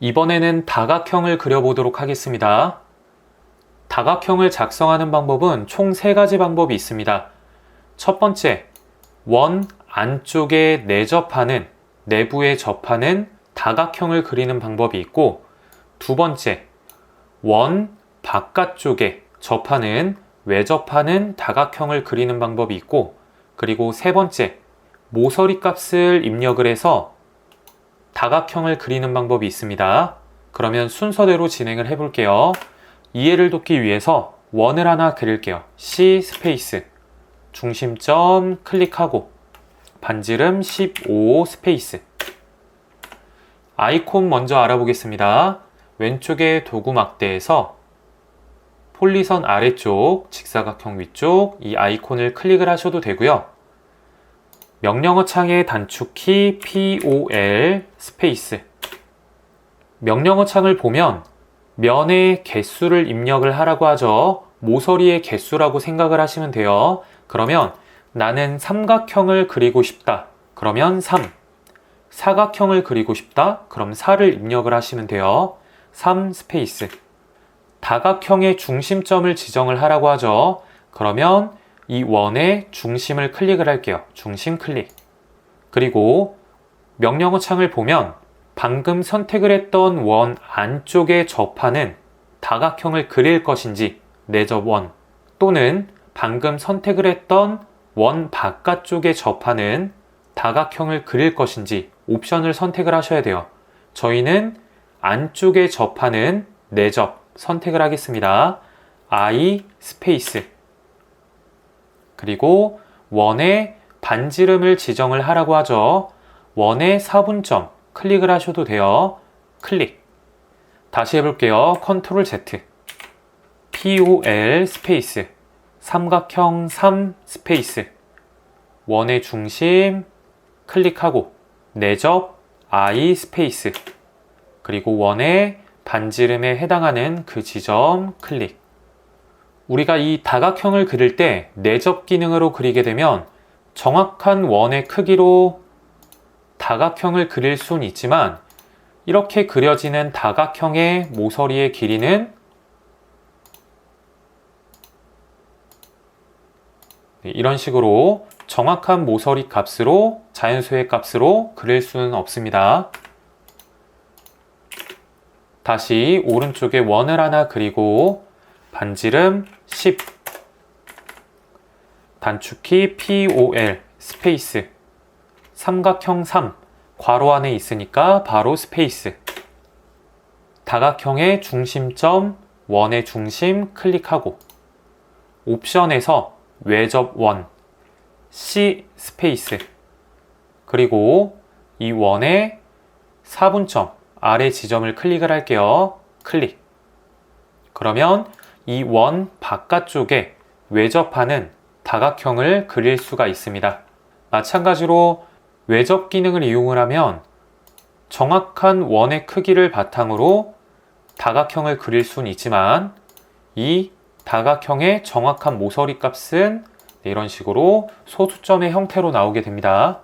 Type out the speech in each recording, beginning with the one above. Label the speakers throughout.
Speaker 1: 이번에는 다각형을 그려보도록 하겠습니다. 다각형을 작성하는 방법은 총세 가지 방법이 있습니다. 첫 번째, 원 안쪽에 내접하는, 내부에 접하는 다각형을 그리는 방법이 있고, 두 번째, 원 바깥쪽에 접하는, 외접하는 다각형을 그리는 방법이 있고, 그리고 세 번째, 모서리 값을 입력을 해서 다각형을 그리는 방법이 있습니다. 그러면 순서대로 진행을 해볼게요. 이해를 돕기 위해서 원을 하나 그릴게요. C 스페이스 중심점 클릭하고 반지름 15 스페이스 아이콘 먼저 알아보겠습니다. 왼쪽에 도구 막대에서 폴리선 아래쪽, 직사각형 위쪽 이 아이콘을 클릭을 하셔도 되고요. 명령어 창의 단축키 POL 스페이스 명령어 창을 보면 면의 개수를 입력을 하라고 하죠. 모서리의 개수라고 생각을 하시면 돼요. 그러면 나는 삼각형을 그리고 싶다. 그러면 3. 사각형을 그리고 싶다. 그럼 4를 입력을 하시면 돼요. 3 스페이스. 다각형의 중심점을 지정을 하라고 하죠. 그러면 이 원의 중심을 클릭을 할게요. 중심 클릭. 그리고 명령어 창을 보면 방금 선택을 했던 원 안쪽에 접하는 다각형을 그릴 것인지 내접 원 또는 방금 선택을 했던 원 바깥쪽에 접하는 다각형을 그릴 것인지 옵션을 선택을 하셔야 돼요. 저희는 안쪽에 접하는 내접 선택을 하겠습니다. I 스페이스 그리고 원의 반지름을 지정을 하라고 하죠. 원의 사분점 클릭을 하셔도 돼요. 클릭. 다시 해볼게요. 컨트롤 Z. POL 스페이스. 삼각형 3 스페이스. 원의 중심 클릭하고 내접 I 스페이스. 그리고 원의 반지름에 해당하는 그 지점 클릭. 우리가 이 다각형을 그릴 때 내접 기능으로 그리게 되면 정확한 원의 크기로 다각형을 그릴 수는 있지만 이렇게 그려지는 다각형의 모서리의 길이는 네, 이런 식으로 정확한 모서리 값으로 자연수의 값으로 그릴 수는 없습니다. 다시 오른쪽에 원을 하나 그리고 반지름 10 단축키 POL 스페이스. 삼각형 3 괄호 안에 있으니까 바로 스페이스. 다각형의 중심점 원의 중심 클릭하고. 옵션에서 외접 원 C 스페이스. 그리고 이 원의 4분점 아래 지점을 클릭을 할게요. 클릭. 그러면 이 원 바깥쪽에 외접하는 다각형을 그릴 수가 있습니다. 마찬가지로 외접 기능을 이용을 하면 정확한 원의 크기를 바탕으로 다각형을 그릴 수는 있지만 이 다각형의 정확한 모서리 값은 이런 식으로 소수점의 형태로 나오게 됩니다.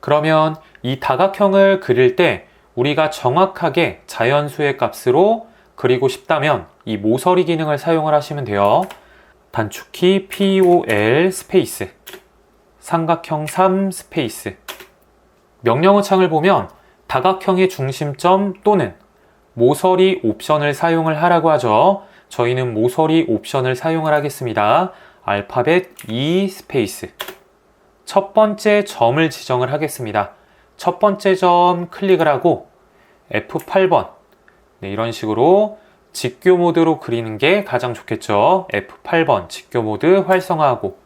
Speaker 1: 그러면 이 다각형을 그릴 때 우리가 정확하게 자연수의 값으로 그리고 싶다면 이 모서리 기능을 사용을 하시면 돼요. 단축키 POL 스페이스 삼각형 3 스페이스 명령어 창을 보면 다각형의 중심점 또는 모서리 옵션을 사용을 하라고 하죠. 저희는 모서리 옵션을 사용을 하겠습니다. 알파벳 E 스페이스 첫 번째 점을 지정을 하겠습니다. 첫 번째 점 클릭을 하고 F8번 네, 이런 식으로 직교 모드로 그리는 게 가장 좋겠죠. F8번 직교 모드 활성화하고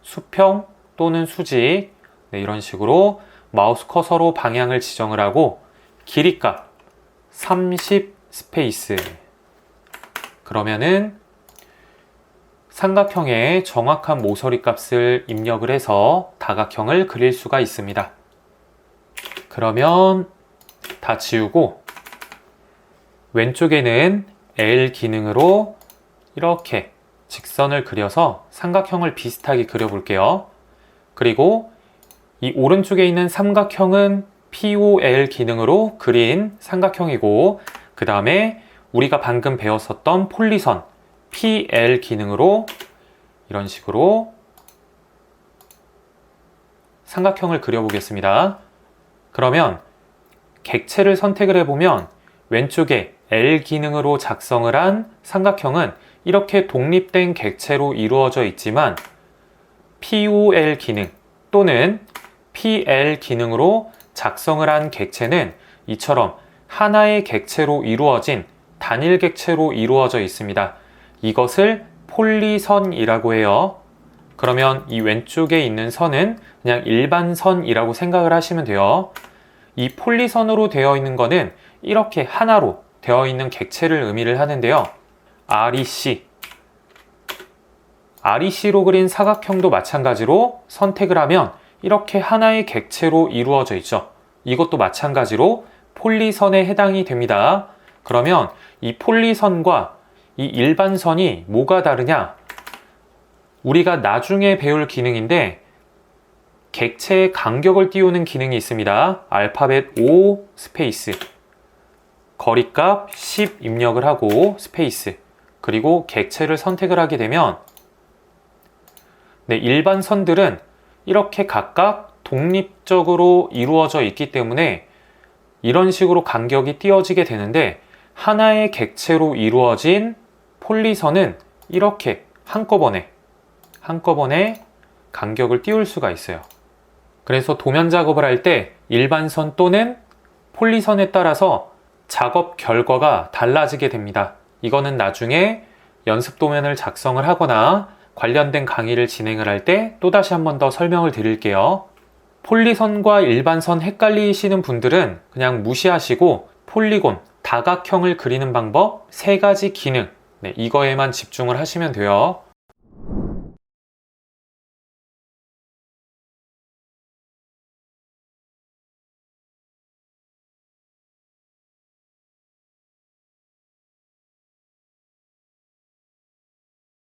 Speaker 1: 수평 또는 수직 네, 이런 식으로 마우스 커서로 방향을 지정을 하고 길이값 30 스페이스 그러면은 삼각형의 정확한 모서리 값을 입력을 해서 다각형을 그릴 수가 있습니다. 그러면 다 지우고 왼쪽에는 L 기능으로 이렇게 직선을 그려서 삼각형을 비슷하게 그려볼게요. 그리고 이 오른쪽에 있는 삼각형은 POL 기능으로 그린 삼각형이고 그 다음에 우리가 방금 배웠었던 폴리선 PL 기능으로 이런 식으로 삼각형을 그려보겠습니다. 그러면 객체를 선택을 해보면 왼쪽에 L 기능으로 작성을 한 삼각형은 이렇게 독립된 객체로 이루어져 있지만 POL 기능 또는 PL 기능으로 작성을 한 객체는 이처럼 하나의 객체로 이루어진 단일 객체로 이루어져 있습니다. 이것을 폴리선이라고 해요. 그러면 이 왼쪽에 있는 선은 그냥 일반 선이라고 생각을 하시면 돼요. 이 폴리선으로 되어 있는 거는 이렇게 하나로 되어 있는 객체를 의미를 하는데요. REC. REC로 그린 사각형도 마찬가지로 선택을 하면 이렇게 하나의 객체로 이루어져 있죠. 이것도 마찬가지로 폴리선에 해당이 됩니다. 그러면 이 폴리선과 이 일반선이 뭐가 다르냐? 우리가 나중에 배울 기능인데 객체의 간격을 띄우는 기능이 있습니다. 알파벳 O 스페이스 거리값 10 입력을 하고 스페이스 그리고 객체를 선택을 하게 되면 네, 일반 선들은 이렇게 각각 독립적으로 이루어져 있기 때문에 이런 식으로 간격이 띄어지게 되는데 하나의 객체로 이루어진 폴리선은 이렇게 한꺼번에 한꺼번에 간격을 띄울 수가 있어요. 그래서 도면 작업을 할 때 일반선 또는 폴리선에 따라서 작업 결과가 달라지게 됩니다. 이거는 나중에 연습 도면을 작성을 하거나 관련된 강의를 진행을 할 때 또다시 한 번 더 설명을 드릴게요. 폴리선과 일반선 헷갈리시는 분들은 그냥 무시하시고 폴리곤, 다각형을 그리는 방법 세 가지 기능 네, 이거에만 집중을 하시면 돼요.